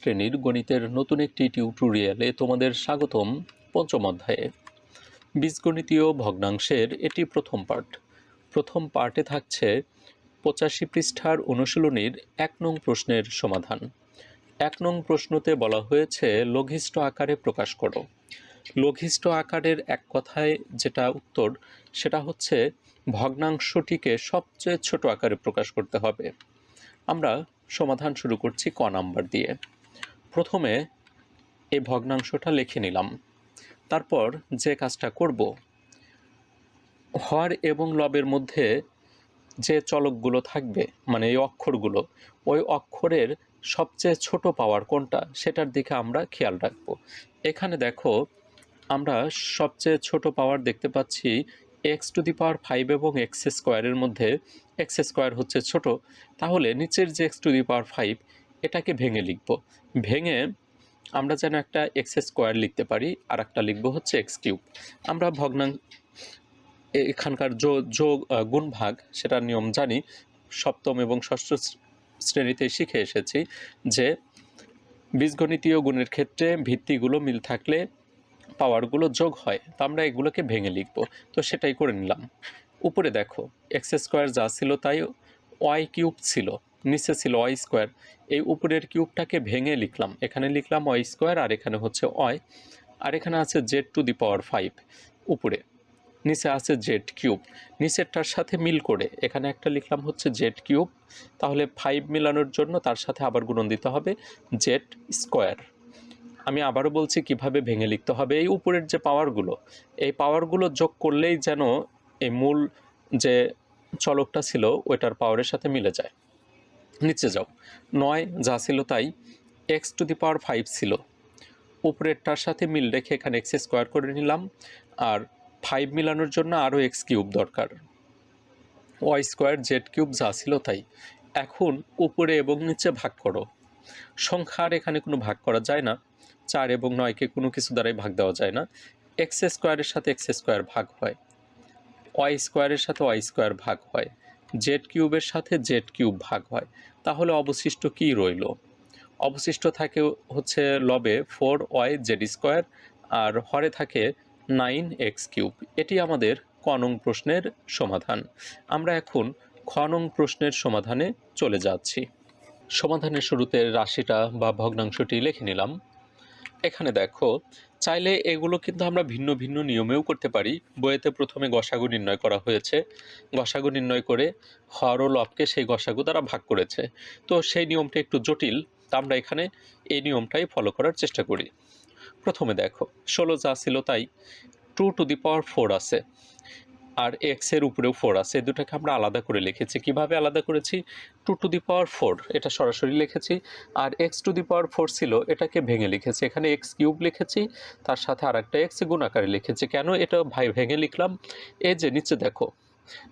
শ্রেণির গণিতের নতুন একটি টিউটোরিয়ালে তোমাদের স্বাগতম পঞ্চম অধ্যায়ে। বীজগণিতীয় ভগ্নাংশের এটি প্রথম পার্ট প্রথম পার্টে থাকছে পঁচাশি পৃষ্ঠার অনুশীলনীর এক নং প্রশ্নের সমাধান। এক নং প্রশ্নতে বলা হয়েছে, লঘিষ্ঠ আকারে প্রকাশ করো। লঘিষ্ঠ আকারের এক কথায় যেটা উত্তর, সেটা হচ্ছে ভগ্নাংশটিকে সবচেয়ে ছোট আকারে প্রকাশ করতে হবে। আমরা সমাধান শুরু করছি ক নাম্বার দিয়ে। প্রথমে এই ভগ্নাংশটা লিখে নিলাম। তারপর যে কাজটা করব, হর এবং লবের মধ্যে যে চলকগুলো থাকবে মানে এই অক্ষরগুলো, ওই অক্ষরের সবচেয়ে ছোট পাওয়ার কোনটা, সেটার দিকে আমরা খেয়াল রাখব। এখানে দেখো, আমরা সবচেয়ে ছোট পাওয়ার দেখতে পাচ্ছি X to the power five এবং এক্স স্কোয়ারের মধ্যে, এক্স স্কোয়ার হচ্ছে ছোট, তাহলে নিচের যে X to the power five এটাকে ভেঙে লিখব। ভেঙে আমরা যেন একটা এক্স স্কোয়ার লিখতে পারি আর একটা লিখব হচ্ছে এক্স কিউব। আমরা ভগ্নাং এখানকার যোগ গুণ ভাগ সেটার নিয়ম জানি, সপ্তম এবং ষষ্ঠ শ্রে- শ্রেণীতে শিখে এসেছি যে বীজগণিতীয় গুণের ক্ষেত্রে ভিত্তিগুলো মিল থাকলে পাওয়ারগুলো যোগ হয়। তো আমরা এগুলোকে ভেঙে লিখব। তো সেটাই করে নিলাম। উপরে দেখো, এক্স স্কোয়ার যা ছিল তাই ওয়াই কিউব ছিল। নিচে ছিল ওয়াই স্কোয়ার এই উপরের কিউবটাকে ভেঙে লিখলাম। এখানে লিখলাম ওয়াই স্কোয়ার আর এখানে হচ্ছে ওয়াই আর এখানে আছে Z to the power five উপরে। নিচে আছে জেড কিউব নিচেরটার সাথে মিল করে এখানে একটা লিখলাম হচ্ছে জেড কিউব তাহলে ফাইভ মিলানোর জন্য তার সাথে আবার গুণন দিতে হবে জেড স্কোয়ার আমি আবারও বলছি কীভাবে ভেঙে লিখতে হবে। এই উপরের যে পাওয়ারগুলো এই পাওয়ারগুলো যোগ করলেই যেন এই মূল যে চলকটা ছিল, ওইটার পাওয়ারের সাথে মিলে যায়। নিচে যাও। নয়, যা ছিল তাই। X to the power five ছিল। উপরেরটার সাথে মিল রেখে এখানে এক্স স্কোয়ার করে নিলাম। আর ফাইভ মিলানোর জন্য আরও এক্স কিউব দরকার। ওয়াই স্কোয়ার জেড কিউব যা ছিল তাই। এখন উপরে এবং নিচে ভাগ করো। সংখ্যার এখানে কোনো ভাগ করা যায় না। চার এবং নয়কে কোনো কিছু দ্বারাই ভাগ দেওয়া যায় না। এক্স স্কোয়ারের সাথে এক্স স্কোয়ার ভাগ হয়। ওয়াই স্কোয়ারের সাথে ওয়াই স্কোয়ার ভাগ হয়। জেড কিউবের সাথে জেড কিউব ভাগ হয়। তাহলে অবশিষ্ট কি রইল? অবশিষ্ট থাকে হচ্ছে লবে ফোর ওয়াই জেড স্কোয়ার আর হরে থাকে নাইন এক্স কিউব এটি আমাদের কনং প্রশ্নের সমাধান। আমরা এখন খনং প্রশ্নের সমাধানে চলে যাচ্ছি। সমাধানের শুরুতে রাশিটা বা ভগ্নাংশটি লিখে নিলাম। এখানে দেখো চাইলে এগুলো কিন্তু আমরা ভিন্ন ভিন্ন নিয়মেও করতে পারি। বইয়েতে প্রথমে গসাগু নির্ণয় করা হয়েছে। গসাগু নির্ণয় করে হর ও লবকে সেই গসাগু দ্বারা ভাগ করেছে। তো সেই নিয়মটা একটু জটিল, তা আমরা এখানে এই নিয়মটাই ফলো করার চেষ্টা করি। প্রথমে দেখো, ষোলো যা ছিল তাই two to the power four আছে। আর এক্সের উপরেও ফোর আছে। এই দুটাকে আমরা আলাদা করে লিখেছি। কীভাবে আলাদা করেছি? Two to the power four এটা সরাসরি লিখেছি। আর X to the power four ছিল, এটাকে ভেঙে লিখেছি। এখানে এক্স কিউব লিখেছি, তার সাথে আর একটা এক্স গুণ আকারে লিখেছি। কেন এটা ভাই ভেঙে লিখলাম? এই যে নিচে দেখো,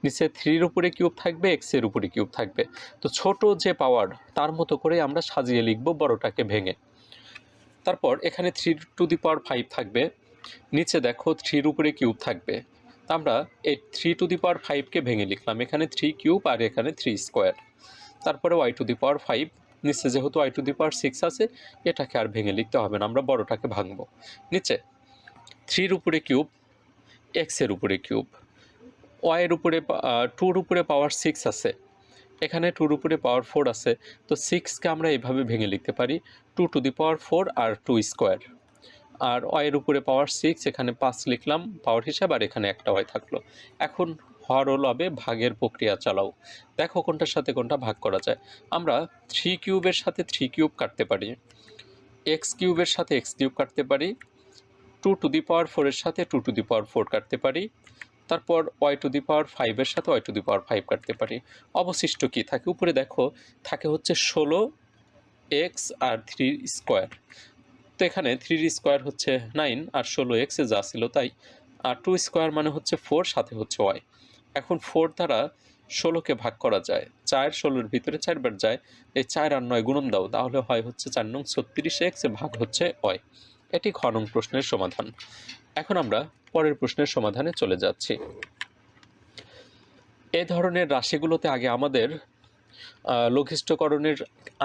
নিচে থ্রির উপরে কিউব থাকবে এক্সের উপরে কিউব থাকবে। তো ছোট যে পাওয়ার তার মতো করে আমরা সাজিয়ে লিখব বড়টাকে ভেঙে। তারপর এখানে three to the power five থাকবে। নিচে দেখো থ্রির উপরে কিউব থাকবে। আমরা এই থ্রি টু দি পাওয়ার ফাইভকে ভেঙে লিখলাম। এখানে থ্রি কিউব আর এখানে থ্রি স্কোয়ার তারপরে Y to the power five নিচে যেহেতু Y to the power six আছে, এটাকে আর ভেঙে লিখতে হবে না, আমরা বড়টাকে ভাঙবো। নিচে থ্রির উপরে কিউব এক্সের উপরে কিউব ওয়াইয়ের উপরে টুর উপরে পাওয়ার সিক্স আছে, এখানে টুর উপরে পাওয়ার ফোর আছে। তো সিক্সকে আমরা এইভাবে ভেঙে লিখতে পারি two to the power four R two square আর ওয়ের উপরে পাওয়ার সিক্স এখানে পাঁচ লিখলাম পাওয়ার হিসাব, আর এখানে একটা ওয়াই থাকল। এখন হর লবে ভাগের প্রক্রিয়া চালাও। দেখো কোনটার সাথে কোনটা ভাগ করা যায়। আমরা থ্রি কিউবের সাথে থ্রি কিউব কাটতে পারি। এক্স কিউবের সাথে এক্স কিউব কাটতে পারি। টু টু দি পাওয়ার ফোরের সাথে two to the power four কাটতে পারি। তারপর ওয়াই টু দি পাওয়ার ফাইভের সাথে Y to the power five কাটতে পারি। অবশিষ্ট কি? থাকে উপরে দেখো। থাকে হচ্ছে ষোলো এক্স আর থ্রি স্কোয়ার তো এখানে থ্রির স্কোয়ার হচ্ছে নাইন আর ষোলো এক্সে যা ছিল তাই। আর টু স্কোয়ার মানে হচ্ছে ফোর সাথে হচ্ছে ওয়াই এখন ফোর দ্বারা ষোলোকে ভাগ করা যায়। চার ষোলোর ভিতরে চারবার যায়। এই চার আর নয় গুণন দাও, তাহলে হয় হচ্ছে চার নং ছত্রিশ এক্স ভাগ হচ্ছে ওয়াই এটি খ প্রশ্নের সমাধান। এখন আমরা পরের প্রশ্নের সমাধানে চলে যাচ্ছি। এ ধরনের রাশিগুলোতে আগে আমাদের লঘিষ্ঠকরণের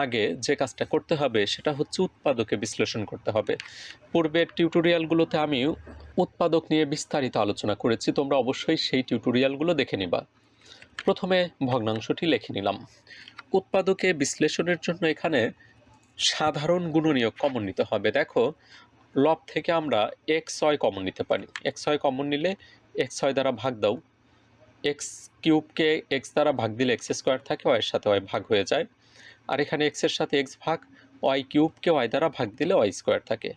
আগে যে কাজটা করতে হবে সেটা হচ্ছে উৎপাদকে বিশ্লেষণ করতে হবে। পূর্বের টিউটোরিয়ালগুলোতে আমি উৎপাদক নিয়ে বিস্তারিত আলোচনা করেছি, তোমরা অবশ্যই সেই টিউটোরিয়ালগুলো দেখে নিবা। প্রথমে ভগ্নাংশটি লিখে নিলাম। উৎপাদকে বিশ্লেষণের জন্য এখানে সাধারণ গুণনীয়ক কমন নিতে হবে। দেখো লব থেকে আমরা এক্স ছয় কমন নিতে পারি। এক্স ছয় কমন নিলে এক্স ছয় দ্বারা ভাগ দাও। এক্স কিউবকে এক্স দ্বারা ভাগ দিলে এক্স স্কোয়ার থাকে ওয়াইয়ের সাথে ওয়াই ভাগ হয়ে যায়। আর এখানে এক্সের সাথে এক্স ভাগ ওয়াই কিউবকে ওয়াই দ্বারা ভাগ দিলে ওয়াই স্কোয়ার থাকে।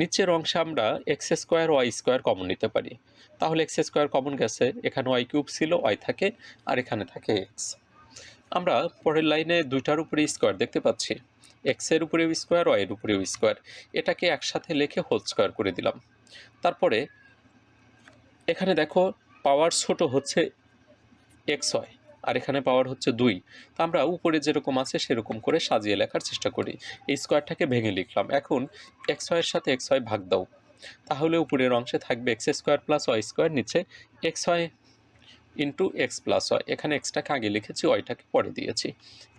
নিচের অংশে আমরা X square Y square common নিতে পারি। তাহলে এক্স স্কোয়ার কমন গেছে, এখানে ওয়াই কিউব ছিল ওয়াই থাকে, আর এখানে থাকে এক্স আমরা পরের লাইনে দুইটার উপরে স্কোয়ার দেখতে পাচ্ছি। এক্সের উপরেও স্কোয়ার ওয়াইয়ের উপরেও স্কোয়ার। এটাকে একসাথে লিখে হোল স্কোয়ার করে দিলাম। তারপরে, এখানে দেখো পাওয়ার ছোট হচ্ছে এক্স হয় আর এখানে পাওয়ার হচ্ছে দুই। তা আমরা উপরে যেরকম আছে সেরকম করে সাজিয়ে লেখার চেষ্টা করি। এই স্কোয়ারটাকে ভেঙে লিখলাম। এখন এক্স ওয়াইয়ের সাথে এক্স ওয়াই ভাগ দাও। তাহলে উপরের অংশে থাকবে X square plus Y square, নিচে X Y into X plus Y. এখানে এক্সটাকে আগে লিখেছি ওয়াইটাকে পরে দিয়েছি।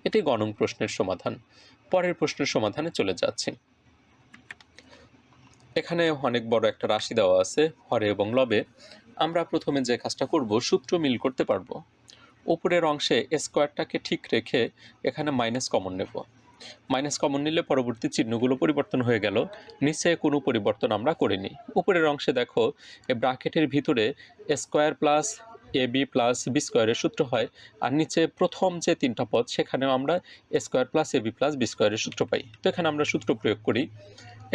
এটি গণং প্রশ্নের সমাধান। পরের প্রশ্নের সমাধানে চলে যাচ্ছি। এখানে অনেক বড় একটা রাশি দেওয়া আছে, হরে এবং লবে। আমরা প্রথমে যে কাজটা করব, সূত্র মিল করতে পারব। উপরের অংশে স্কোয়ারটাকে ঠিক রেখে এখানে মাইনাস কমন নেব। মাইনাস কমন নিলে পরবর্তী চিহ্নগুলো পরিবর্তন হয়ে গেল। নিচে কোনো পরিবর্তন আমরা করিনি। উপরের অংশে দেখো এই ব্রাকেটের ভিতরে square plus A B plus B স্কোয়ারের সূত্র হয় আর নিচে প্রথম যে তিনটা পদ, সেখানেও আমরা square plus A B plus B স্কোয়ারের সূত্র পাই। তো এখানে আমরা সূত্র প্রয়োগ করি।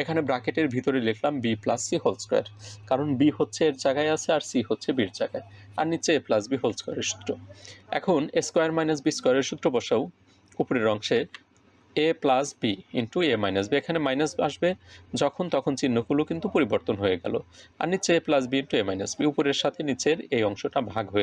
এখানে ব্রাকেটের ভিতরে লিখলাম B plus C whole square কারণ বি হচ্ছে এর জায়গায় আছে আর সি হচ্ছে বির জায়গায়, আর নিচে এ প্লাস বি হোল স্কোয়ারের সূত্র। এখন এ স্কোয়ার মাইনাস বি স্কোয়ারের সূত্র বসাও, উপরের অংশে A plus B into A minus B এখানে মাইনাস আসবে, যখন তখন চিহ্নগুলো কিন্তু পরিবর্তন হয়ে গেল, আর নিচে A plus B into A minus B উপরের সাথে নিচের এই অংশটা ভাগ হয়ে